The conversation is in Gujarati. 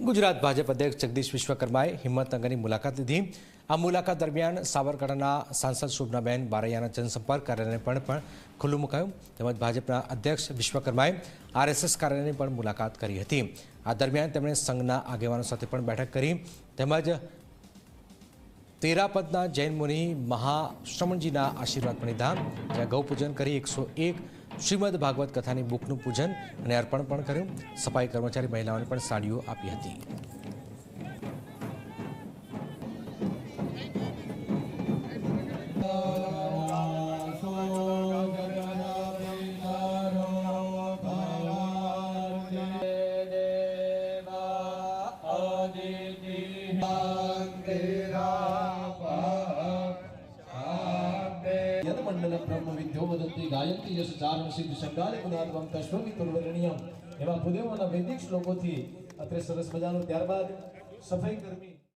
ગુજરાત ભાજપ અધ્યક્ષ જગદીશ વિશ્વકર્માએ હિંમતનગરની મુલાકાત લીધી. આ મુલાકાત દરમિયાન સાબરકાંઠાના સાંસદ શોભનાબેન બારૈયાના જનસંપર્ક કાર્યાલયને પણ પણ ખુલ્લું મુકાયું. તેમજ ભાજપના અધ્યક્ષ વિશ્વકર્માએ આરએસએસ કાર્યાલયની પણ મુલાકાત કરી હતી. આ દરમિયાન તેમણે સંઘના આગેવાનો સાથે પણ બેઠક કરી. તેમજ તેરાપદના જૈન મુનિ મહાશ્રમણજીના આશીર્વાદ પણ લીધા. જ્યાં ગૌપૂજન કરી એકસો એક શ્રીમદ ભાગવત કથાની બુકનું પૂજન અને અર્પણ પણ કર્યું. સફાઈ કર્મચારી મહિલાઓને પણ સાડીઓ આપી હતી. યદમંડલ બ્રહ્મ વિદ્યો વદંતી ગાયંતી યશ ચારણ સિદ્ધ શંગાલે ગુણાત્મમ તશ્વમી તુર્વરણિયમ એવા ભૂદેવોના વૈદિક શ્લોકોથી અત્રે સરસ મજાનું ત્યારબાદ સફાઈ કર્મી